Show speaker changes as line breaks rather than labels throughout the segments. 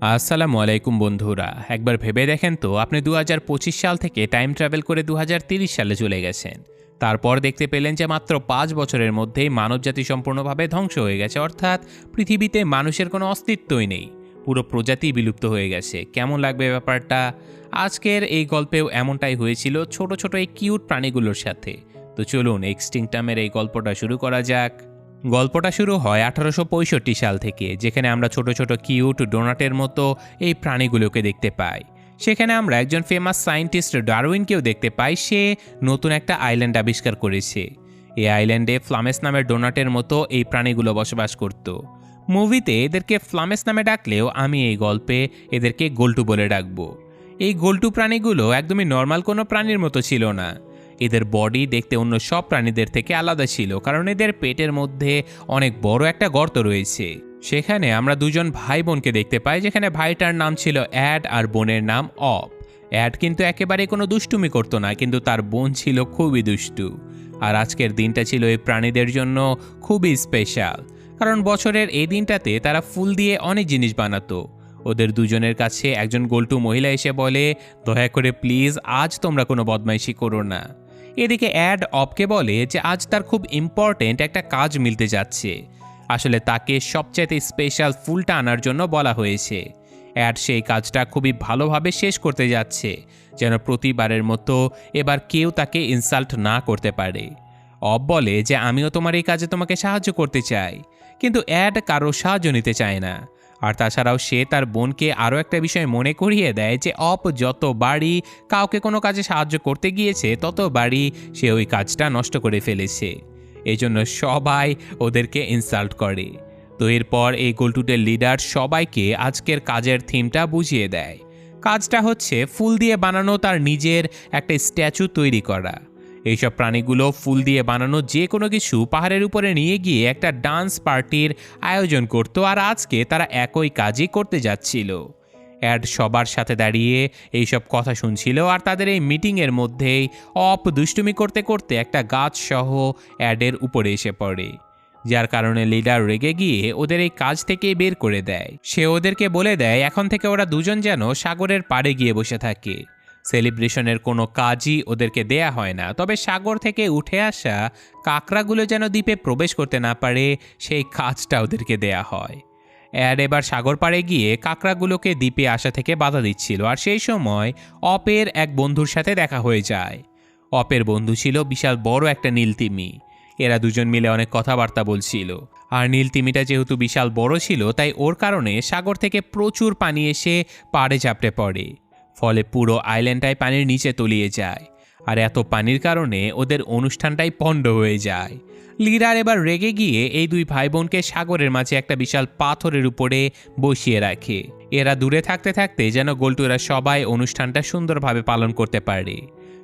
আসসালামু আলাইকুম বন্ধুরা, একবার ভেবে দেখেন তো, আপনি দু হাজার পঁচিশ সাল থেকে টাইম ট্রাভেল করে দু সালে চলে গেছেন। তারপর দেখতে পেলেন যে মাত্র পাঁচ বছরের মধ্যেই মানবজাতি সম্পূর্ণভাবে ধ্বংস হয়ে গেছে, অর্থাৎ পৃথিবীতে মানুষের কোনো অস্তিত্বই নেই। পুরো প্রজাতি বিলুপ্ত হয়ে গেছে। কেমন লাগবে ব্যাপারটা? আজকের এই গল্পেও এমনটাই হয়েছিল ছোট ছোট এই কিউট প্রাণীগুলোর সাথে। তো চলুন এক্সটিংটামের এই গল্পটা শুরু করা যাক। গল্পটা শুরু হয় আঠারোশো পঁয়ষট্টি সাল থেকে, যেখানে আমরা ছোট ছোট কিউট ডোনাটের মতো এই প্রাণীগুলোকে দেখতে পাই। সেখানে আমরা একজন ফেমাস সায়েন্টিস্ট ডারউইনকেও দেখতে পাই, সে নতুন একটা আইল্যান্ড আবিষ্কার করেছে। এই আইল্যান্ডে ফ্লামেস নামের ডোনাটের মতো এই প্রাণীগুলো বসবাস করত। মুভিতে এদেরকে ফ্লামেস নামে ডাকলেও আমি এই গল্পে এদেরকে গোল্টু বলে ডাকবো। এই গোল্টু প্রাণীগুলো একদমই নর্মাল কোনো প্রাণীর মতো ছিল না। এদের বডি দেখতে অন্য সব প্রাণীদের থেকে আলাদা ছিল, কারণ এদের পেটের মধ্যে অনেক বড় একটা গর্ত রয়েছে। সেখানে আমরা দুজন ভাই বোনকে দেখতে পাই, যেখানে ভাইটার নাম ছিল অ্যাড আর বোনের নাম অপ অ্যাড কিন্তু একেবারে কোনো দুষ্টুমি করতো না, কিন্তু তার বোন ছিল খুবই দুষ্টু। আর আজকের দিনটা ছিল এই প্রাণীদের জন্য খুবই স্পেশাল কারণ বছরের এই দিনটাতে তারা ফুল দিয়ে অনেক জিনিস বানাতো। ওদের দুজনের কাছে একজন গোল্টু মহিলা এসে বলে, দয়া করে প্লিজ আজ তোমরা কোনো বদমাইশি করো না। এদিকে অ্যাড অপকে বলে যে আজ তার খুব ইম্পর্টেন্ট একটা কাজ মিলতে যাচ্ছে। আসলে তাকে সবচাইতে স্পেশাল ফুলটা আনার জন্য বলা হয়েছে। অ্যাড সেই কাজটা খুবই ভালোভাবে শেষ করতে যাচ্ছে, যেন প্রতিবারের মতো এবার কেউ তাকে ইনসাল্ট না করতে পারে। অব বলে যে, আমিও তোমার এই কাজে তোমাকে সাহায্য করতে চাই। কিন্তু অ্যাড কারও সাহায্য নিতে চায় না। আর তাছাড়াও সে তার বোনকে আরও একটা বিষয় মনে করিয়ে দেয় যে অপ যত বাড়ি কাউকে কোনো কাজে সাহায্য করতে গিয়েছে, তত বাড়ি সে ওই কাজটা নষ্ট করে ফেলেছে। এই জন্য সবাই ওদেরকে ইনসাল্ট করে। তো এরপর এই গোলটুটের লিডার সবাইকে আজকের কাজের থিমটা বুঝিয়ে দেয়। কাজটা হচ্ছে ফুল দিয়ে বানানো তার নিজের একটা স্ট্যাচু তৈরি করা। এইসব প্রাণীগুলো ফুল দিয়ে বানানো যে কোনো কিছু পাহাড়ের উপরে নিয়ে গিয়ে একটা ডান্স পার্টির আয়োজন করত আর আজকে তারা একই কাজই করতে যাচ্ছিল। অ্যাড সবার সাথে দাঁড়িয়ে এইসব কথা শুনছিল আর তাদের এই মিটিংয়ের মধ্যেই অপ দুষ্টুমি করতে করতে একটা গাছ সহ অ্যাডের উপরে এসে পড়ে। যার কারণে লিডার রেগে গিয়ে ওদের এই কাজ থেকে বের করে দেয়। সে ওদেরকে বলে দেয়, এখন থেকে ওরা দুজন যেন সাগরের পাড়ে গিয়ে বসে থাকে। সেলিব্রেশনের কোনো কাজই ওদেরকে দেয়া হয় না। তবে সাগর থেকে উঠে আসা কাঁকড়াগুলো যেন দ্বীপে প্রবেশ করতে না পারে, সেই কাজটা ওদেরকে দেয়া হয়। অ্যাড এবার সাগর পাড়ে গিয়ে কাঁকড়াগুলোকে দ্বীপে আসা থেকে বাধা দিচ্ছিল। আর সেই সময় অপের এক বন্ধুর সাথে দেখা হয়ে যায়। অপের বন্ধু ছিল বিশাল বড় একটা নীলতিমি। এরা দুজন মিলে অনেক কথাবার্তা বলছিল। আর নীলতিমিটা যেহেতু বিশাল বড় ছিল, তাই ওর কারণে সাগর থেকে প্রচুর পানি এসে পাড়ে চাপড়ে পড়ে। ফলে পুরো আইল্যান্ডটাই পানির নিচে তলিয়ে যায়। আর এত পানির কারণে ওদের অনুষ্ঠানটাই পণ্ড হয়ে যায়। লিডার এবার রেগে গিয়ে এই দুই ভাই বোনকে সাগরের মাঝে একটা বিশাল পাথরের উপরে বসিয়ে রাখে। এরা দূরে থাকতে থাকতে যেন গোল্টুরা সবাই অনুষ্ঠানটা সুন্দরভাবে পালন করতে পারে।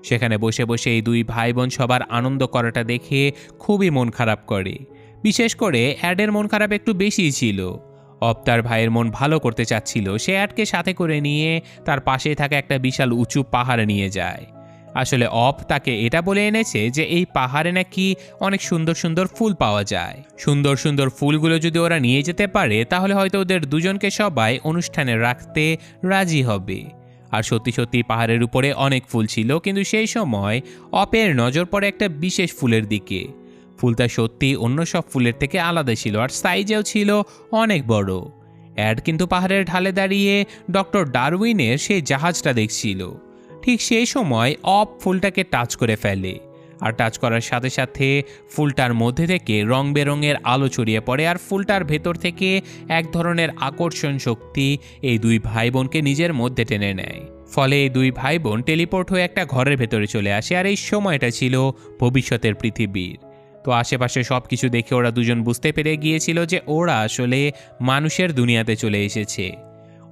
সেখানে বসে বসে এই দুই ভাই বোন সবার আনন্দ করাটা দেখে খুবই মন খারাপ করে। বিশেষ করে অ্যাডের মন খারাপ একটু বেশিই ছিল। অপ তার ভাইয়ের মন ভালো করতে চাচ্ছিল, সে অ্যাডকে সাথে করে নিয়ে তার পাশে থাকা একটা বিশাল উঁচু পাহাড়ে নিয়ে যায়। আসলে অপ তাকে এটা বলে এনেছে যে এই পাহাড়ে নাকি অনেক সুন্দর সুন্দর ফুল পাওয়া যায়। সুন্দর সুন্দর ফুলগুলো যদি ওরা নিয়ে যেতে পারে, তাহলে হয়তো ওদের দুজনকে সবাই অনুষ্ঠানে রাখতে রাজি হবে। আর সত্যি সত্যি পাহাড়ের উপরে অনেক ফুল ছিল, কিন্তু সেই সময় অপের নজর পড়ে একটা বিশেষ ফুলের দিকে। ফুলটা সত্যি অন্য সব ফুলের থেকে আলাদা ছিল আর সাইজেও ছিল অনেক বড়। অ্যাড কিন্তু পাহাড়ের ঢালে দাঁড়িয়ে ডক্টর ডারউইনের সেই জাহাজটা দেখছিল। ঠিক সেই সময় অপ ফুলটাকে টাচ করে ফেলে আর টাচ করার সাথে সাথে ফুলটার মধ্যে থেকে রং বেরঙের আলো ছড়িয়ে পড়ে আর ফুলটার ভেতর থেকে এক ধরনের আকর্ষণ শক্তি এই দুই ভাই বোনকে নিজের মধ্যে টেনে নেয়। ফলে এই দুই ভাই বোন টেলিপোর্ট হয়ে একটা ঘরের ভেতরে চলে আসে আর এই সময়টা ছিল ভবিষ্যতের পৃথিবীর। তো আশেপাশে সব কিছু দেখে ওরা দুজন বুঝতে পেরে গিয়েছিল যে ওরা আসলে মানুষের দুনিয়াতে চলে এসেছে।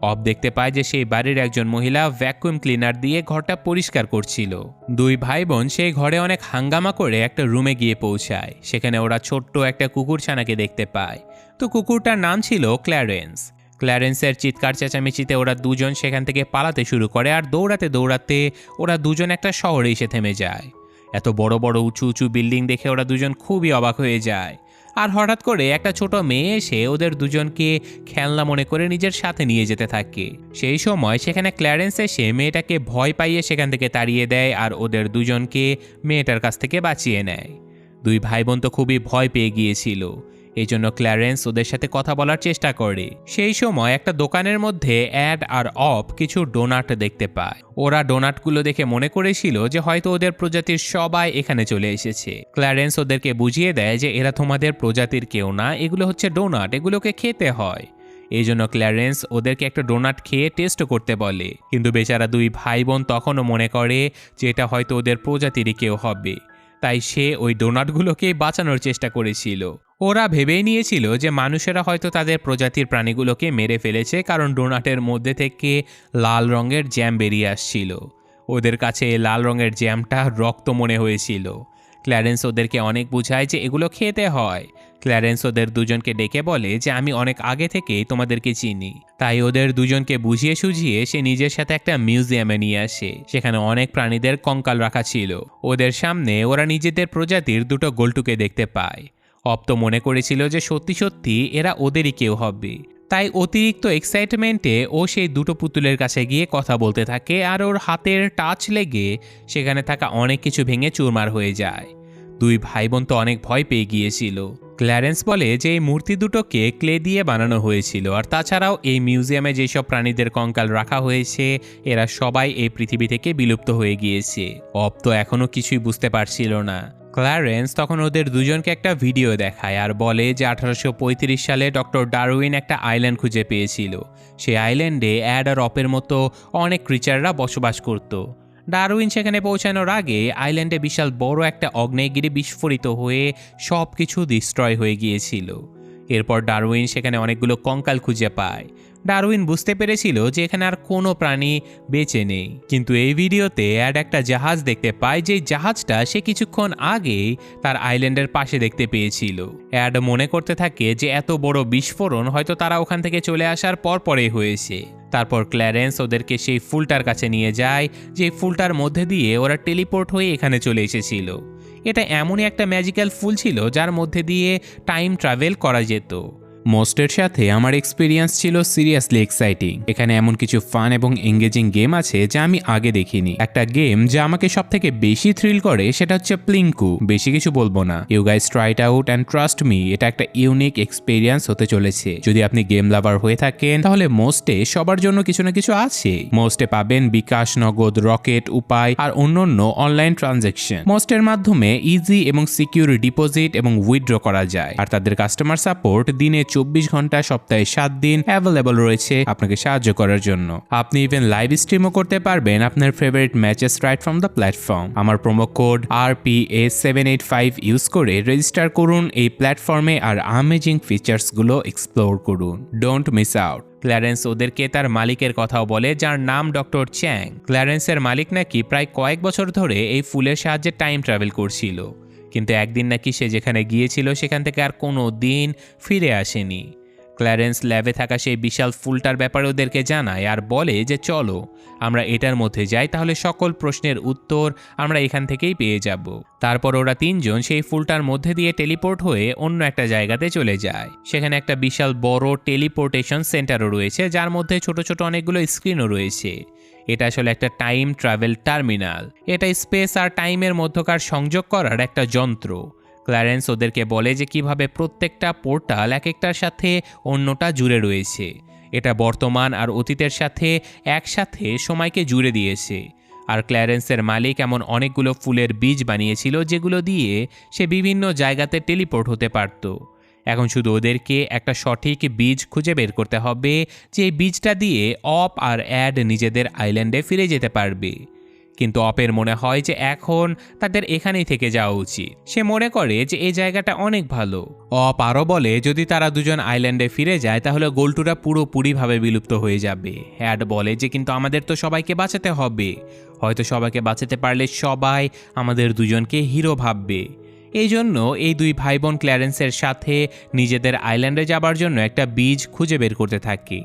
অব দেখতে পায় যে সেই বাড়ির একজন মহিলা ভ্যাকুয়াম ক্লিনার দিয়ে ঘরটা পরিষ্কার করছিল। দুই ভাই বোন সেই ঘরে অনেক হাঙ্গামা করে একটা রুমে গিয়ে পৌঁছায়। সেখানে ওরা ছোট্ট একটা কুকুর ছানাকে দেখতে পায়। তো কুকুরটার নাম ছিল ক্ল্যারেন্স ক্ল্যারেন্সের চিৎকার চেঁচামেচিতে ওরা দুজন সেখান থেকে পালাতে শুরু করে আর দৌড়াতে দৌড়াতে ওরা দুজন একটা শহরে এসে থেমে যায়। এত বড় বড় উঁচু উঁচু বিল্ডিং দেখে ওরা দুজন খুবই অবাক হয়ে যায়। আর হঠাৎ করে একটা ছোট মেয়ে এসে ওদের দুজনকে খেলনা মনে করে নিজের সাথে নিয়ে যেতে থাকে। সেই সময় সেখানে ক্ল্যারেন্স এসে মেয়েটাকে ভয় পাইয়ে সেখান থেকে তাড়িয়ে দেয় আর ওদের দুজনকে মেয়েটার কাছ থেকে বাঁচিয়ে নেয়। দুই ভাই বোন তো খুবই ভয় পেয়ে গিয়েছিল। এই জন্য ক্ল্যারেন্স ওদের সাথে কথা বলার চেষ্টা করে। সেই সময় একটা দোকানের মধ্যে অ্যাড আর অফ কিছু ডোনাট দেখতে পায়। ওরা ডোনাটগুলো দেখে মনে করেছিল যে হয়তো ওদের প্রজাতির সবাই এখানে চলে এসেছে। ক্ল্যারেন্স ওদেরকে বুঝিয়ে দেয় যে এরা তোমাদের প্রজাতির কেউ না, এগুলো হচ্ছে ডোনাট, এগুলোকে খেতে হয়। এই জন্য ক্ল্যারেন্স ওদেরকে একটা ডোনাট খেয়ে টেস্ট করতে বলে। কিন্তু বেচারা দুই ভাই বোন তখনও মনে করে যে এটা হয়তো ওদের প্রজাতিরই কেউ হবে। তাই সে ওই ডোনাটগুলোকে বাঁচানোর চেষ্টা করেছিল। ওরা ভেবেই নিয়েছিল যে মানুষেরা হয়তো তাদের প্রজাতির প্রাণীগুলোকে মেরে ফেলেছে কারণ ডোনাটের মধ্যে থেকে লাল রঙের জ্যাম বেরিয়ে আসছিল। ওদের কাছে লাল রঙের জ্যামটা রক্ত মনে হয়েছিল। ক্ল্যারেন্স ওদেরকে অনেক বুঝায় যে এগুলো খেতে হয়। ক্ল্যারেন্স ওদের দুজনকে ডেকে বলে যে, আমি অনেক আগে থেকেই তোমাদেরকে চিনি। তাই ওদের দুজনকে বুঝিয়ে সুঝিয়ে সে নিজের সাথে একটা মিউজিয়ামে নিয়ে আসে, সেখানে অনেক প্রাণীদের কঙ্কাল রাখা ছিল। ওদের সামনে ওরা নিজেদের প্রজাতির দুটো গোলটুকে দেখতে পায়। অপ্ত মনে করেছিল যে, সত্যি সত্যি, এরা ওদেরই কেউ হবে। তাই অতিরিক্ত এক্সাইটমেন্টে ও সেই দুটো পুতুলের কাছে গিয়ে কথা বলতে থাকে আর ওর হাতের টাচ লেগে সেখানে থাকা অনেক কিছু ভেঙে চুরমার হয়ে যায়। দুই ভাই বোন তো অনেক ভয় পেয়ে গিয়েছিল। ক্ল্যারেন্স বলে যে এই মূর্তি দুটোকে ক্লে দিয়ে বানানো হয়েছিল। আর তাছাড়াও এই মিউজিয়ামে যেসব প্রাণীদের কঙ্কাল রাখা হয়েছে, এরা সবাই এই পৃথিবী থেকে বিলুপ্ত হয়ে গিয়েছে। অপ তো এখনও কিছুই বুঝতে পারছিল না। ক্ল্যারেন্স তখন ওদের দুজনকে একটা ভিডিও দেখায় আর বলে যে আঠারোশো পঁয়ত্রিশ সালে ডক্টর ডারউইন একটা আইল্যান্ড খুঁজে পেয়েছিল। সেই আইল্যান্ডে অ্যাড আর অপের মতো অনেক ক্রিচাররা বসবাস করতো। ডারউইন সেখানে পৌঁছানোর আগে আইল্যান্ডে বিশাল বড় একটা অগ্নেয়গিরি বিস্ফোরিত হয়ে সব কিছু ডিস্ট্রয় হয়ে গিয়েছিল। এরপর ডারউইন সেখানে অনেকগুলো কঙ্কাল খুঁজে পায়। ডারউইন বুঝতে পেরেছিল যে এখানে আর কোনো প্রাণী বেঁচে নেই। কিন্তু এই ভিডিওতে অ্যাড একটা জাহাজ দেখতে পায় যে জাহাজটা সে কিছুক্ষণ আগেই তার আইল্যান্ডের পাশে দেখতে পেয়েছিল। অ্যাড মনে করতে থাকে যে এত বড় বিস্ফোরণ হয়তো তারা ওখান থেকে চলে আসার পর পরেই হয়েছে। তারপর ক্ল্যারেন্স ওদেরকে সেই ফুলটার কাছে নিয়ে যায় যে ফুলটার মধ্যে দিয়ে ওরা টেলিপোর্ট হয়ে এখানে চলে এসেছিল। এটা এমনই একটা ম্যাজিক্যাল ফুল ছিল, যার মধ্যে দিয়ে টাইম ট্রাভেল করা যেত। মোস্টের সাথে আমার এক্সপিরিয়েন্স ছিল সিরিয়াসলি এক্সাইটিং এখানে এমন কিছু ফান এবং এঙ্গেজিং গেম আছে যা আমি আগে দেখিনি। একটা গেম যা আমাকে সব থেকে বেশি থ্রিল করে সেটা হচ্ছে প্লিঙ্কু বেশি কিছু বলব না। You guys try it out and trust me এটা একটা ইউনিক এক্সপিরিয়েন্স হতে চলেছে। যদি আপনি গেম লাভার হয়ে থাকেন, তাহলে মোস্টে সবার জন্য কিছু না কিছু আছে। মোস্টে পাবেন বিকাশ, নগদ, রকেট, উপায় আর অন্যান্য অনলাইন ট্রানজেকশন মোস্টের মাধ্যমে ইজি এবং সিকিউর ডিপোজিট এবং উইথড্র করা যায়। আর তাদের কাস্টমার সাপোর্ট দিনে চব্বিশ ঘণ্টা, সপ্তাহে সাত দিন অ্যাভেলেবল রয়েছে আপনাকে সাহায্য করার জন্য। আপনি ইভেন লাইভ স্ট্রিমও করতে পারবেন আপনার favourite matches right from the platform আমার promo code R P A seven eight five use করে রেজিস্টার করুন এই প্ল্যাটফর্মে আর আমেজিং ফিচার্সগুলো এক্সপ্লোর করুন। ডোন্ট মিস আউট ক্ল্যারেন্স ওদেরকে তার মালিকের কথাও বলে, যার নাম ডক্টর চ্যাং ক্ল্যারেন্সের মালিক নাকি প্রায় কয়েক বছর ধরে এই ফুলের সাহায্যে টাইম ট্রাভেল করছিল। কিন্তু একদিন নাকি সে যেখানে গিয়েছিল সেখান থেকে আর কোনো দিন ফিরে আসেনি। ক্ল্যারেন্স ল্যাবে থাকা সেই বিশাল ফুলটার ব্যাপারে ওদেরকে জানায় আর বলে যে, চলো, আমরা এটার মধ্যে যাই, তাহলে সকল প্রশ্নের উত্তর আমরা এখান থেকেই পেয়ে যাব। তারপর ওরা তিনজন সেই ফুলটার মধ্যে দিয়ে টেলিপোর্ট হয়ে অন্য একটা জায়গাতে চলে যায়। সেখানে একটা বিশাল বড় টেলিপোর্টেশন সেন্টারও রয়েছে, যার মধ্যে ছোট ছোট অনেকগুলো স্ক্রিনও রয়েছে। এটা আসলে একটা টাইম ট্রাভেল টার্মিনাল এটা স্পেস আর টাইমের মধ্যকার সংযোগ করার একটা যন্ত্র। ক্ল্যারেন্স ওদেরকে বলে যে কীভাবে প্রত্যেকটা পোর্টাল এক একটার সাথে অন্যটা জুড়ে রয়েছে। এটা বর্তমান আর অতীতের সাথে একসাথে সময়কে জুড়ে দিয়েছে। আর ক্ল্যারেন্সের মালিক এমন অনেকগুলো ফুলের বীজ বানিয়েছিল যেগুলো দিয়ে সে বিভিন্ন জায়গাতে টেলিপোর্ট হতে পারত। এখন শুধু ওদেরকে একটা সঠিক বীজ খুঁজে বের করতে হবে, যে বীজটা দিয়ে অপ আর অ্যাড নিজেদের আইল্যান্ডে ফিরে যেতে পারবে। কিন্তু অপের মনে হয় যে এখন তাদের এখানেই থেকে যাওয়া উচিত। সে মনে করে যে এই জায়গাটা অনেক ভালো। অপ আরও বলে, যদি তারা দুজন আইল্যান্ডে ফিরে যায়, তাহলে গোল্টুরা পুরোপুরিভাবে বিলুপ্ত হয়ে যাবে। অ্যাড বলে যে, কিন্তু আমাদের তো সবাইকে বাঁচাতে হবে। হয়তো সবাইকে বাঁচাতে পারলে সবাই আমাদের দুজনকে হিরো ভাববে। এই জন্য এই দুই ভাই বোন ক্ল্যারেন্সের সাথে নিজেদের আইল্যান্ডে যাবার জন্য একটা বীজ খুঁজে বের করতে থাকে।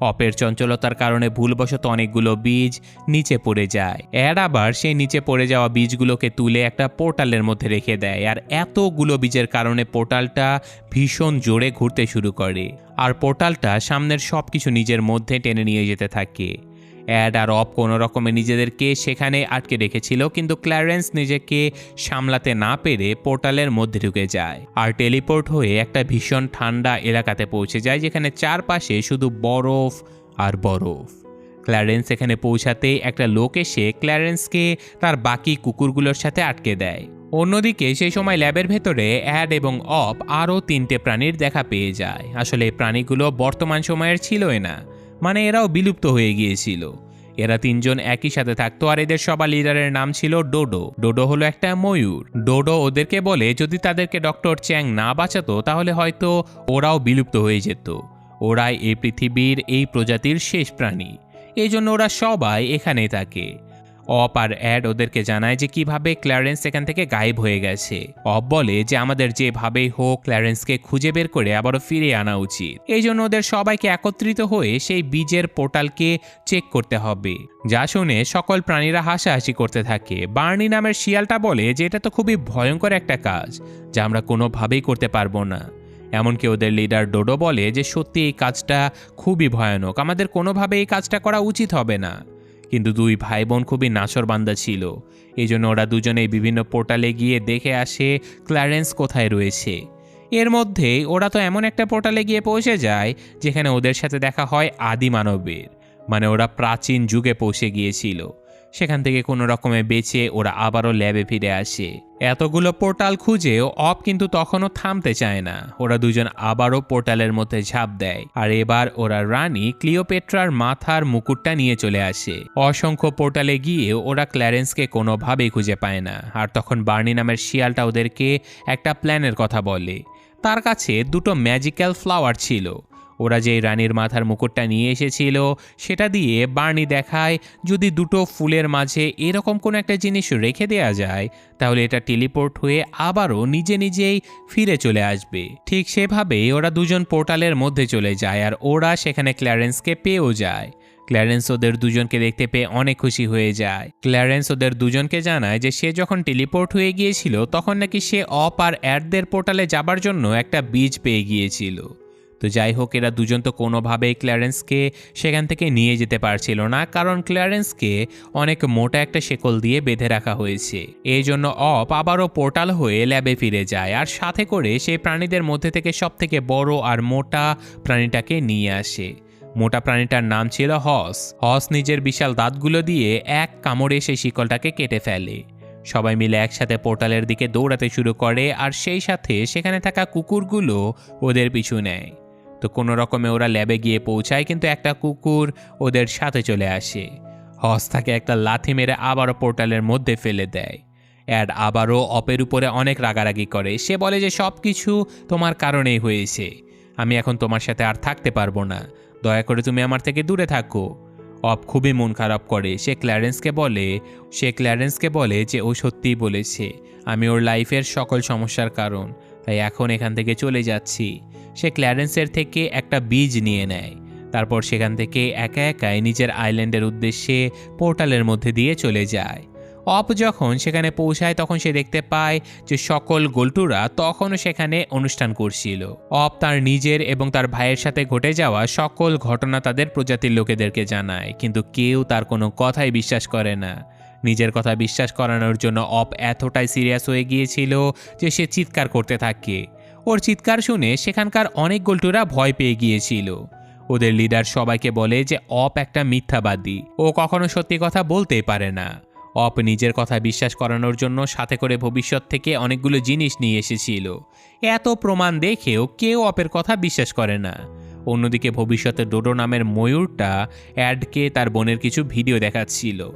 অপের চঞ্চলতার কারণে ভুলবশত অনেকগুলো বীজ নিচে পড়ে যায়। অ্যাড আবার সেই নিচে পড়ে যাওয়া বীজগুলোকে তুলে একটা পোর্টালের মধ্যে রেখে দেয় আর এতগুলো বীজের কারণে পোর্টালটা ভীষণ জোরে ঘুরতে শুরু করে। আর পোর্টালটা সামনের সব কিছু নিজের মধ্যে টেনে নিয়ে যেতে থাকে। অ্যাড আর অফ কোনো রকমে নিজেদেরকে সেখানে আটকে রেখেছিল, কিন্তু ক্ল্যারেন্স নিজেকে সামলাতে না পেরে পোর্টালের মধ্যে ঢুকে যায়। আর টেলিপোর্ট হয়ে একটা ভীষণ ঠান্ডা এলাকাতে পৌঁছে যায়, যেখানে চারপাশে শুধু বরফ আর বরফ। ক্ল্যারেন্স এখানে পৌঁছাতে একটা লোক এসে ক্ল্যারেন্সকে তার বাকি কুকুরগুলোর সাথে আটকে দেয়। অন্যদিকে সেই সময় ল্যাবের ভেতরে অ্যাড এবং অপ আরও তিনটে প্রাণীর দেখা পেয়ে যায়। আসলে এই প্রাণীগুলো বর্তমান সময়ের ছিলই না। মানে এরাও বিলুপ্ত হয়ে গিয়েছিল। এরা তিনজন একই সাথে থাকতো আর এদের সবার লিডারের নাম ছিল ডোডো। ডোডো হলো একটা ময়ূর। ডোডো ওদেরকে বলে, যদি তাদেরকে ডক্টর চ্যাং না বাঁচাতো, তাহলে হয়তো ওরাও বিলুপ্ত হয়ে যেত। ওরাই এই পৃথিবীর এই প্রজাতির শেষ প্রাণী। এই জন্য ওরা সবাই এখানে থাকে। অপ আর অ্যাড ওদেরকে জানায় যে কীভাবে ক্ল্যারেন্স এখান থেকে গায়েব হয়ে গেছে। অপ বলে যে আমাদের যেভাবেই হোক ক্ল্যারেন্সকে খুঁজে বের করে আবারও ফিরে আনা উচিত। এই জন্য ওদের সবাইকে একত্রিত হয়ে সেই বীজের পোর্টালকে চেক করতে হবে। যা শুনে সকল প্রাণীরা হাসাহাসি করতে থাকে। বার্নি নামের শিয়ালটা বলে যে এটা তো খুবই ভয়ঙ্কর একটা কাজ, যা আমরা কোনোভাবেই করতে পারব না। এমনকি ওদের লিডার ডোডো বলে যে সত্যি এই কাজটা খুবই ভয়ানক, আমাদের কোনোভাবে এই কাজটা করা উচিত হবে না। কিন্তু দুই ভাই বোন খুবই নাচরবান্দা ছিল। এই জন্য ওরা দুজনেই বিভিন্ন পোর্টালে গিয়ে দেখে আসে ক্লারেন্স কোথায় রয়েছে। এর মধ্যেই ওরা তো এমন একটা পোর্টালে গিয়ে পৌঁছে যায়, যেখানে ওদের সাথে দেখা হয় আদি মানবের মানে ওরা প্রাচীন যুগে পৌঁছে গিয়েছিল। সেখান থেকে কোনো রকমে বেঁচে ওরা আবারও ল্যাবে ফিরে আসে। এতগুলো পোর্টাল খুঁজেও অফ কিন্তু তখনও থামতে চায় না। ওরা দুজন আবারও পোর্টালের মধ্যে ঝাঁপ দেয়। আর এবার ওরা রানী ক্লিওপেট্রার মাথার মুকুটটা নিয়ে চলে আসে। অসংখ্য পোর্টালে গিয়ে ওরা ক্ল্যারেন্সকে কোনোভাবেই খুঁজে পায় না। আর তখন বার্নি নামের শিয়ালটা ওদেরকে একটা প্ল্যানের কথা বলে। তার কাছে দুটো ম্যাজিক্যাল ফ্লাওয়ার ছিল। ওরা যে রানীর মাথার মুকুটটা নিয়ে এসেছিল, সেটা দিয়ে বার্নি দেখায়, যদি দুটো ফুলের মাঝে এরকম কোনো একটা জিনিস রেখে দেয়া যায়, তাহলে এটা টেলিপোর্ট হয়ে আবারও নিজে নিজেই ফিরে চলে আসবে। ঠিক সেভাবেই ওরা দুজন পোর্টালের মধ্যে চলে যায় আর ওরা সেখানে ক্ল্যারেন্সকে পেয়েও যায়। ক্ল্যারেন্স ওদের দুজনকে দেখতে পেয়ে অনেক খুশি হয়ে যায়। ক্ল্যারেন্স ওদের দুজনকে জানায় যে সে যখন টেলিপোর্ট হয়ে গিয়েছিল, তখন নাকি সে অপ আর অ্যাডদের পোর্টালে যাবার জন্য একটা বীজ পেয়ে গিয়েছিল। তো যাই হোক, এরা দুজন তো কোনোভাবেই ক্ল্যারেন্সকে সেখান থেকে নিয়ে যেতে পারছিল না, কারণ ক্ল্যারেন্সকে অনেক মোটা একটা শেকল দিয়ে বেঁধে রাখা হয়েছে। এই জন্য অপ আবারও পোর্টাল হয়ে ল্যাবে ফিরে যায়, আর সাথে করে সেই প্রাণীদের মধ্যে থেকে সব থেকে বড় আর মোটা প্রাণীটাকে নিয়ে আসে। মোটা প্রাণীটার নাম ছিল হস। হস নিজের বিশাল দাঁতগুলো দিয়ে এক কামড়ে সেই শিকলটাকে কেটে ফেলে। সবাই মিলে একসাথে পোর্টালের দিকে দৌড়াতে শুরু করে, আর সেই সাথে সেখানে থাকা কুকুরগুলো ওদের পিছু নেয়। তো কোনো রকমে ওরা ল্যাবে গিয়ে পৌঁছায়, কিন্তু একটা কুকুর ওদের সাথে চলে আসে। হস তাকে একটা লাথি মেরে আবারও পোর্টালের মধ্যে ফেলে দেয়। অ্যাড আবারও অপের উপরে অনেক রাগারাগি করে। সে বলে যে সব কিছু তোমার কারণেই হয়েছে। আমি এখন তোমার সাথে আর থাকতে পারব না। দয়া করে তুমি আমার থেকে দূরে থাকো। অপ খুবই মন খারাপ করে। সে ক্ল্যারেন্সকে বলে, সে ক্ল্যারেন্সকে বলে যে, ও সত্যিই বলেছে, আমি ওর লাইফের সকল সমস্যার কারণ, তাই এখন এখান থেকে চলে যাচ্ছি। সে ক্ল্যারেন্সের থেকে একটা বীজ নিয়ে নেয়। তারপর সেখান থেকে একা একাই নিজের আইল্যান্ডের উদ্দেশ্যে পোর্টালের মধ্যে দিয়ে চলে যায়। অপ যখন সেখানে পৌঁছায়, তখন সে দেখতে পায় যে সকল গোল্টুরা তখনও সেখানে অনুষ্ঠান করছিল। অপ তার নিজের এবং তার ভাইয়ের সাথে ঘটে যাওয়া সকল ঘটনা তাদের প্রজাতির লোকেদেরকে জানায়, কিন্তু কেউ তার কোনো কথাই বিশ্বাস করে না। নিজের কথা বিশ্বাস করানোর জন্য অপ এতটাই সিরিয়াস হয়ে গিয়েছিল যে সে চিৎকার করতে থাকে। ওর চিৎকার শুনে সেখানকার অনেক গোলটুরা ভয় পেয়ে গিয়েছিল। ওদের লিডার সবাইকে বলে যে অপ একটা মিথ্যাবাদী। ও কখনো সত্যি কথা বলতেই পারে না। অপ নিজের কথা বিশ্বাস করানোর জন্য সাথে করে ভবিষ্যৎ থেকে অনেকগুলো জিনিস নিয়ে এসেছিল। এত প্রমাণ দেখেও কেউ অপের কথা বিশ্বাস করে না। অন্যদিকে ভবিষ্যতে ডোডো নামের ময়ূরটা অ্যাডকে তার বোনের কিছু ভিডিও দেখাচ্ছিল।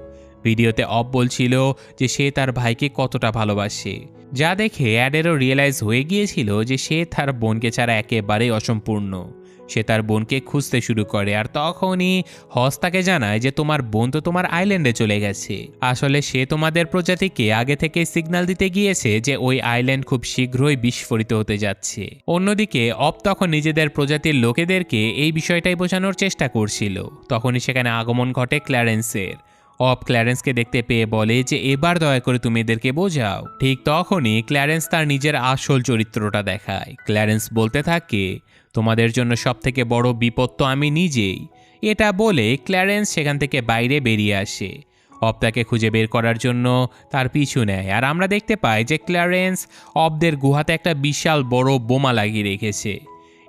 ভিডিওতে অপ বলছিল যে সে তার ভাইকে কতটা ভালোবাসে। যা দেখে অ্যাডেরও রিয়েলাইজ হয়ে গিয়েছিল যে সে তার বোনকে ছাড়া একেবারেই অসম্পূর্ণ। সে তার বোনকে খুঁজতে শুরু করে আর তখনই হস তাকে জানায় যে তোমার বোন তো তোমার আইল্যান্ডে চলে গেছে। আসলে সে তোমাদের প্রজাতিকে আগে থেকে সিগন্যাল দিতে গিয়েছে যে ওই আইল্যান্ড খুব শীঘ্রই বিস্ফোরিত হতে যাচ্ছে। অন্যদিকে অপ তখন নিজেদের প্রজাতির লোকেদেরকে এই বিষয়টাই বোঝানোর চেষ্টা করছিল। তখনই সেখানে আগমন ঘটে ক্ল্যারেন্সের অপ ক্ল্যারেন্সকে দেখতে পেয়ে বলে যে, এবার দয়া করে তুমি এদেরকে বোঝাও। ঠিক তখনই ক্ল্যারেন্স তার নিজের আসল চরিত্রটা দেখায়। ক্ল্যারেন্স বলতে থাকে, তোমাদের জন্য সবথেকে বড় বিপদ তো আমি নিজেই। এটা বলে ক্ল্যারেন্স সেখান থেকে বাইরে বেরিয়ে আসে। অব তাকে খুঁজে বের করার জন্য তার পিছু নেয়। আর আমরা দেখতে পাই যে, ক্ল্যারেন্স অবদের গুহাতে একটা বিশাল বড় বোমা লাগিয়ে রেখেছে।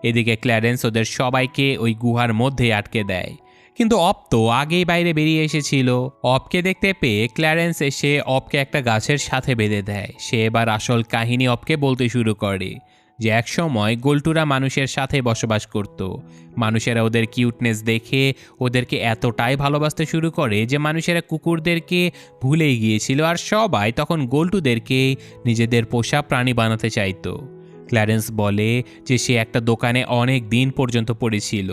এদিকে ক্ল্যারেন্স ওদের সবাইকে ওই গুহার মধ্যে আটকে দেয়। কিন্তু অপ তো আগেই বাইরে বেরিয়ে এসেছিল। অপকে দেখতে পেয়ে ক্ল্যারেন্স এসে অপকে একটা গাছের সাথে বেঁধে দেয়। সে এবার আসল কাহিনী অপকে বলতে শুরু করে যে একসময় গোলটুরা মানুষের সাথে বসবাস করত। মানুষেরা ওদের কিউটনেস দেখে ওদেরকে এতটাই ভালোবাসতে শুরু করে যে মানুষেরা কুকুরদেরকে ভুলেই গিয়েছিল আর সবাই তখন গোলটুদেরকে নিজেদের পোষা প্রাণী বানাতে চাইতো। ক্ল্যারেন্স বলে যে সে একটা দোকানে অনেক দিন পর্যন্ত পড়েছিল।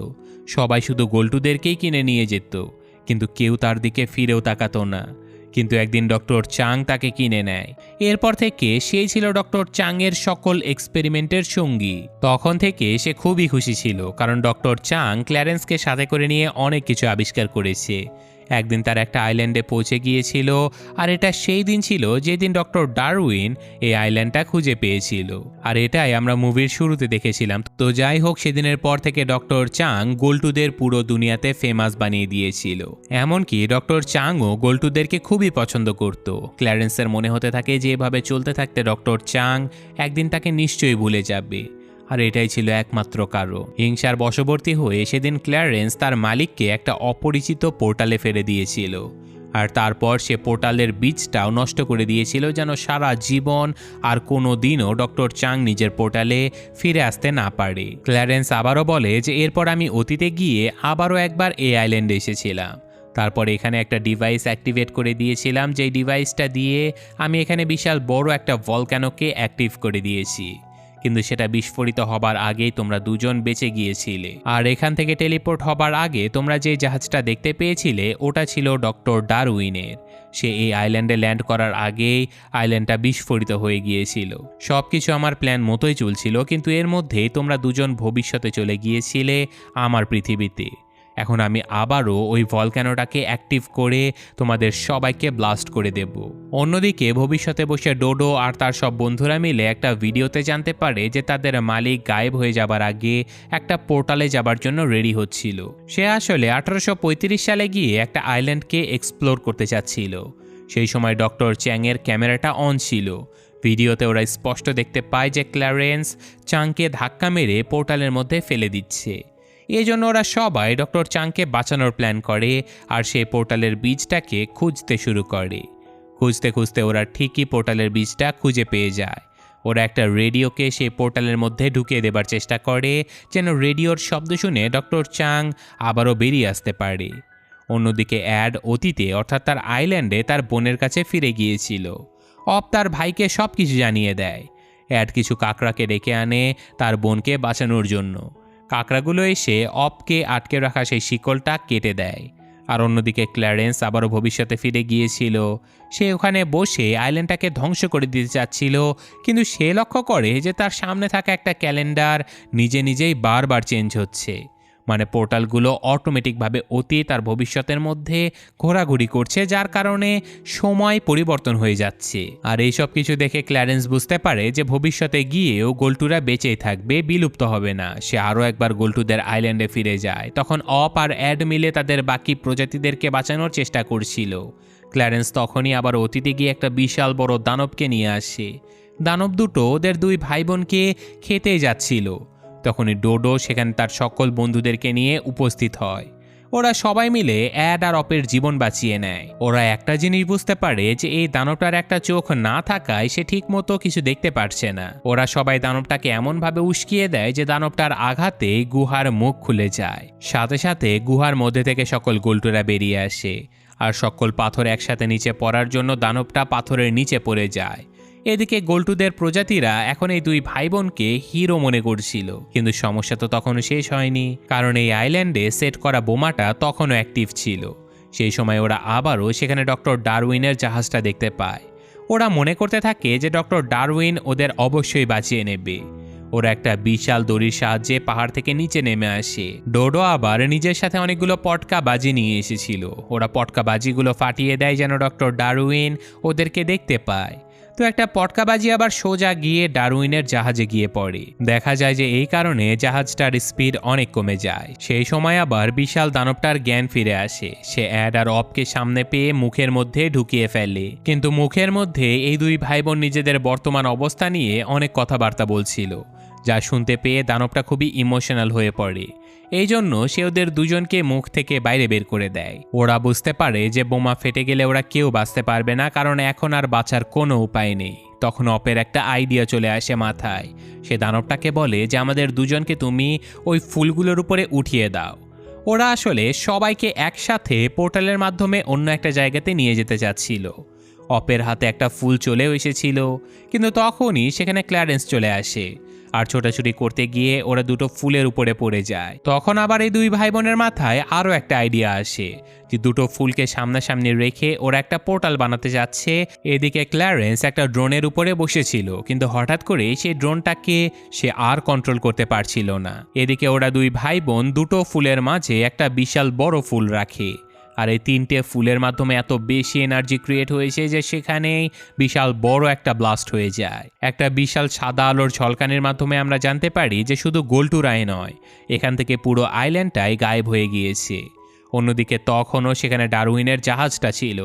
সবাই শুধু গোল্টুদেরকেই কিনে নিয়ে যেত। কিন্তু কেউ তার দিকে ফিরেও তাকাতো না। কিন্তু একদিন ডক্টর চাং তাকে কিনে নেয়। এরপর থেকে সেই ছিল ডক্টর চাংয়ের সকল এক্সপেরিমেন্টের সঙ্গী। তখন থেকে সে খুবই খুশি ছিল, কারণ ডক্টর চাং ক্ল্যারেন্সকে সাথে করে নিয়ে অনেক কিছু আবিষ্কার করেছে। একদিন তার একটা আইল্যান্ডে পৌঁছে গিয়েছিল, আর এটা সেই দিন ছিল যেদিন ডক্টর ডারউইন এই আইল্যান্ডটা খুঁজে পেয়েছিল। আর এটাই আমরা মুভির শুরুতে দেখেছিলাম। তো যাই হোক, সেদিনের পর থেকে ডক্টর চাং গোল্টুদের পুরো দুনিয়াতে ফেমাস বানিয়ে দিয়েছিল। এমনকি ডক্টর চাংও গোল্টুদেরকে খুবই পছন্দ করত। ক্ল্যারেন্সের মনে হতে থাকে যে এভাবে চলতে থাকতে ডক্টর চাং একদিন তাকে নিশ্চয়ই ভুলে যাবে। আর এটাই ছিল একমাত্র কারণ। হিংসার বশবর্তী হয়ে সেদিন ক্ল্যারেন্স তার মালিককে একটা অপরিচিত পোর্টালে ফেলে দিয়েছিল। আর তারপর সে পোর্টালের বীজটাও নষ্ট করে দিয়েছিল যেন সারা জীবন আর কোনো দিনও ডক্টর চাং নিজের পোর্টালে ফিরে আসতে না পারে। ক্ল্যারেন্স আবারও বলে যে এরপর আমি অতীতে গিয়ে আবারও একবার এই আইল্যান্ডে এসেছিলাম। তারপর এখানে একটা ডিভাইস অ্যাক্টিভেট করে দিয়েছিলাম, যেই ডিভাইসটা দিয়ে আমি এখানে বিশাল বড় একটা ভলক্যানোকে অ্যাক্টিভ করে দিয়েছি। কিন্তু সেটা বিস্ফোরিত হবার আগেই তোমরা দুজন বেঁচে গিয়েছিলে। আর এখান থেকে টেলিপোর্ট হবার আগে তোমরা যে জাহাজটা দেখতে পেয়েছিলে, ওটা ছিল ডক্টর ডারউইনের। সে এই আইল্যান্ডে ল্যান্ড করার আগেই আইল্যান্ডটা বিস্ফোরিত হয়ে গিয়েছিল। সব কিছু আমার প্ল্যান মতোই চলছিল, কিন্তু এর মধ্যেই তোমরা দুজন ভবিষ্যতে চলে গিয়েছিলে আমার পৃথিবীতে। এখন আমি আবারও ওই ভলক্যানোটাকে অ্যাক্টিভ করে তোমাদের সবাইকে ব্লাস্ট করে দেব। অন্যদিকে ভবিষ্যতে বসে ডোডো আর তার সব বন্ধুরা মিলে একটা ভিডিওতে জানতে পারে যে তাদের মালিক গায়েব হয়ে যাবার আগে একটা পোর্টালে যাবার জন্য রেডি হচ্ছিল। সে আসলে আঠারোশো পঁয়ত্রিশ সালে গিয়ে একটা আইল্যান্ডকে এক্সপ্লোর করতে চাচ্ছিল। সেই সময় ডক্টর চ্যাংয়ের ক্যামেরাটা অন ছিল। ভিডিওতে ওরা স্পষ্ট দেখতে পায় যে ক্ল্যারেন্স চাংকে ধাক্কা মেরে পোর্টালের মধ্যে ফেলে দিচ্ছে। এই জন্য ওরা সবাই ডক্টর চাংকে বাঁচানোর প্ল্যান করে আর সেই পোর্টালের বীজটাকে খুঁজতে শুরু করে। খুঁজতে খুঁজতে ওরা ঠিকই পোর্টালের বীজটা খুঁজে পেয়ে যায়। ওরা একটা রেডিওকে সেই পোর্টালের মধ্যে ঢুকিয়ে দেবার চেষ্টা করে, যেন রেডিওর শব্দ শুনে ডক্টর চাং আবারও বেরিয়ে আসতে পারে। অন্যদিকে অ্যাড অতীতে, অর্থাৎ তার আইল্যান্ডে, তার বোনের কাছে ফিরে গিয়েছিল। অপ তার ভাইকে সব কিছু জানিয়ে দেয়। অ্যাড কিছু কাকড়াকে ডেকে আনে তার বোনকে বাঁচানোর জন্য। কাকড়াগুলো এসে অপকে আটকে রাখা সেই শিকলটা কেটে দেয়। আর অন্যদিকে ক্ল্যারেন্স আবারও ভবিষ্যতে ফিরে গিয়েছিল। সে ওখানে বসে আইল্যান্ডটাকে ধ্বংস করে দিতে চাচ্ছিল, কিন্তু সে লক্ষ্য করে যে তার সামনে থাকা একটা ক্যালেন্ডার নিজে নিজেই বারবার চেঞ্জ হচ্ছে। মানে পোর্টালগুলো অটোমেটিকভাবে অতীত আর ভবিষ্যতের মধ্যে ঘোরাঘুরি করছে, যার কারণে সময় পরিবর্তন হয়ে যাচ্ছে। আর এই সব কিছু দেখে ক্ল্যারেন্স বুঝতে পারে যে ভবিষ্যতে গিয়েও গোল্টুরা বেঁচেই থাকবে, বিলুপ্ত হবে না। সে আরও একবার গোল্টুদের আইল্যান্ডে ফিরে যায়। তখন অপ আর অ্যাড মিলে তাদের বাকি প্রজাতিদেরকে বাঁচানোর চেষ্টা করছিল। ক্ল্যারেন্স তখনই আবার অতীতে গিয়ে একটা বিশাল বড় দানবকে নিয়ে আসে। দানব দুটো ওদের দুই ভাই বোনকে খেতেই যাচ্ছিল। তখনই ডোডো সেখানে তার সকল বন্ধুদেরকে নিয়ে উপস্থিত হয়। ওরা সবাই মিলে অ্যাড আর অপের জীবন বাঁচিয়ে নেয়। ওরা একটা জিনিস বুঝতে পারে যে এই দানবটার একটা চোখ না থাকায় সে ঠিক মতো কিছু দেখতে পারছে না। ওরা সবাই দানবটাকে এমনভাবে উস্কিয়ে দেয় যে দানবটার আঘাতে গুহার মুখ খুলে যায়। সাথে সাথে গুহার মধ্যে থেকে সকল গোলটুরা বেরিয়ে আসে। আর সকল পাথর একসাথে নিচে পড়ার জন্য দানবটা পাথরের নিচে পড়ে যায়। এদিকে গোল্টুদের প্রজাতিরা এখন এই দুই ভাই বোনকে হিরো মনে করছিল। কিন্তু সমস্যা তো তখনও শেষ হয়নি। কারণ এই আইল্যান্ডে সেট করা বোমাটা তখনও অ্যাক্টিভ ছিল। সেই সময় ওরা আবারও সেখানে ডক্টর ডারউইনের জাহাজটা দেখতে পায়। ওরা মনে করতে থাকে যে ডক্টর ডারউইন ওদের অবশ্যই বাঁচিয়ে নেবে। ওরা একটা বিশাল দড়ির সাহায্যে পাহাড় থেকে নিচে নেমে আসে। ডোডো আবার নিজের সাথে অনেকগুলো পটকা বাজি নিয়ে এসেছিল। ওরা পটকা বাজিগুলো ফাটিয়ে দেয় যেন ডক্টর ডারউইন ওদেরকে দেখতে পায়। তো একটা পটকাবাজি আবার সোজা গিয়ে ডারউইনের জাহাজে গিয়ে পড়ে। দেখা যায় যে এই কারণে জাহাজটার স্পিড অনেক কমে যায়। সেই সময় আবার বিশাল দানবটার জ্ঞান ফিরে আসে। সে অ্যাড আর অপকে সামনে পেয়ে মুখের মধ্যে ঢুকিয়ে ফেলে। কিন্তু মুখের মধ্যে এই দুই ভাই বোন নিজেদের বর্তমান অবস্থা নিয়ে অনেক কথাবার্তা বলছিল, যা শুনতে পেয়ে দানবটা খুবই ইমোশনাল হয়ে পড়ে। এই জন্য সে ওদের দুজনকে মুখ থেকে বাইরে বের করে দেয়। ওরা বুঝতে পারে যে বোমা ফেটে গেলে ওরা কেউ বাঁচতে পারবে না, কারণ এখন আর বাঁচার কোনো উপায় নেই। তখন অপের একটা আইডিয়া চলে আসে মাথায়। সে দানবটাকে বলে যে, আমাদের দুজনকে তুমি ওই ফুলগুলোর উপরে উঠিয়ে দাও। ওরা আসলে সবাইকে একসাথে পোর্টালের মাধ্যমে অন্য একটা জায়গাতে নিয়ে যেতে চাচ্ছিল। অপের হাতে একটা ফুল চলেও এসেছিল, কিন্তু তখনই সেখানে ক্ল্যারেন্স চলে আসে। আর ছোটাছুটি করতে গিয়ে ওরা দুটো ফুলের উপরে পড়ে যায়। তখন আবার এই দুই ভাই বোনের মাথায় আরও একটা আইডিয়া আসে যে দুটো ফুলকে সামনাসামনি রেখে ওরা একটা পোর্টাল বানাতে যাচ্ছে। এদিকে ক্ল্যারেন্স একটা ড্রোনের উপরে বসেছিল, কিন্তু হঠাৎ করে সেই ড্রোনটাকে সে আর কন্ট্রোল করতে পারছিল না। এদিকে ওরা দুই ভাই বোন দুটো ফুলের মাঝে একটা বিশাল বড় ফুল রাখে। আর এই তিনটে ফুলের মাধ্যমে এত বেশি এনার্জি ক্রিয়েট হয়েছে যে সেখানেই বিশাল বড় একটা ব্লাস্ট হয়ে যায়। একটা বিশাল সাদা আলোর ঝলকানির মাধ্যমে আমরা জানতে পারি যে শুধু গোলটুরাই নয়, এখান থেকে পুরো আইল্যান্ডটাই গায়েব হয়ে গিয়েছে। অন্যদিকে তখনও সেখানে ডারউইনের জাহাজটা ছিল।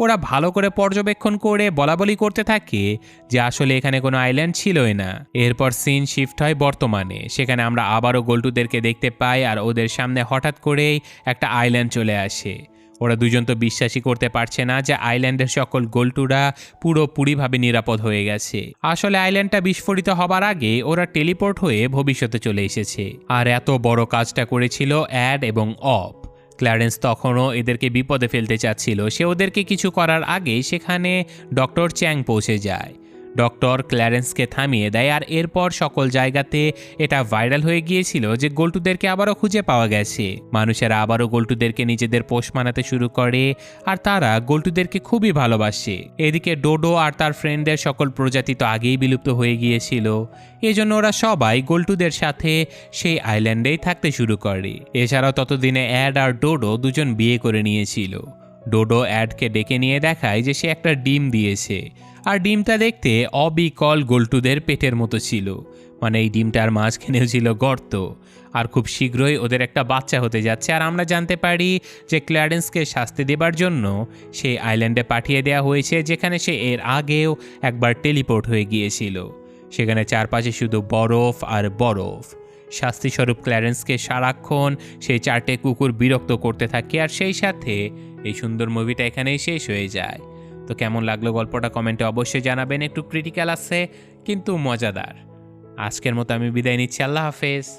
ওরা ভালো করে পর্যবেক্ষণ করে বলাবলি করতে থাকে যে আসলে এখানে কোনো আইল্যান্ড ছিলই না। এরপর সিন শিফট হয় বর্তমানে। সেখানে আমরা আবারও গোল্টুদেরকে দেখতে পাই আর ওদের সামনে হঠাৎ করেই একটা আইল্যান্ড চলে আসে। ওরা দুজন তো বিশ্বাসই করতে পারছে না যে আইল্যান্ডের সকল গোল্টুরা পুরোপুরিভাবে নিরাপদ হয়ে গেছে। আসলে আইল্যান্ডটা বিস্ফোরিত হবার আগে ওরা টেলিপোর্ট হয়ে ভবিষ্যতে চলে এসেছে। আর এত বড় কাজটা করেছিল অ্যাড এবং অফ। ক্ল্যারেন্স তখনও এদেরকে বিপদে ফেলতে চাচ্ছিল। সে ওদেরকে কিছু করার আগে সেখানে ডক্টর চ্যাং পৌঁছে যায়। ডক্টর ক্ল্যারেন্সকে থামিয়ে দেয় আর এরপর সকল জায়গাতে এটা ভাইরাল হয়ে গিয়েছিল যে গোল্টুদেরকে আবারও খুঁজে পাওয়া গেছে। মানুষেরা আবারও গোল্টুদেরকে নিজেদের পোষ মানাতে শুরু করে আর তারা গোল্টুদেরকে খুবই ভালোবাসে। এদিকে ডোডো আর তার ফ্রেন্ডদের সকল প্রজাতি তো আগেই বিলুপ্ত হয়ে গিয়েছিল। এজন্য ওরা সবাই গোল্টুদের সাথে সেই আইল্যান্ডেই থাকতে শুরু করে। এছাড়াও ততদিনে অ্যাড আর ডোডো দুজন বিয়ে করে নিয়েছিল। ডোডো অ্যাডকে ডেকে নিয়ে দেখায় যে সে একটা ডিম দিয়েছে। আর ডিমটা দেখতে অবিকল গোল্টুদের পেটের মতো ছিল। মানে এই ডিমটার মাঝখানেও ছিল গর্ত। আর খুব শীঘ্রই ওদের একটা বাচ্চা হতে যাচ্ছে। আর আমরা জানতে পারি যে ক্ল্যারেন্সকে শাস্তি দেবার জন্য সেই আইল্যান্ডে পাঠিয়ে দেওয়া হয়েছে, যেখানে সে এর আগেও একবার টেলিপোর্ট হয়ে গিয়েছিল। সেখানে চারপাশে শুধু বরফ আর বরফ। শাস্তিস্বরূপ ক্ল্যারেন্সকে সারাক্ষণ সেই চারটে কুকুর বিরক্ত করতে থাকে। আর সেই সাথে এই সুন্দর মুভিটা এখানেই শেষ হয়ে যায়। তো কেমন লাগল গল্পটা কমেন্টে অবশ্যই জানাবেন, একটু ক্রিটিক্যাল আছে, কিন্তু মজাদার। আজকের মতো আমি বিদায় নিচ্ছি, আল্লাহ হাফেজ।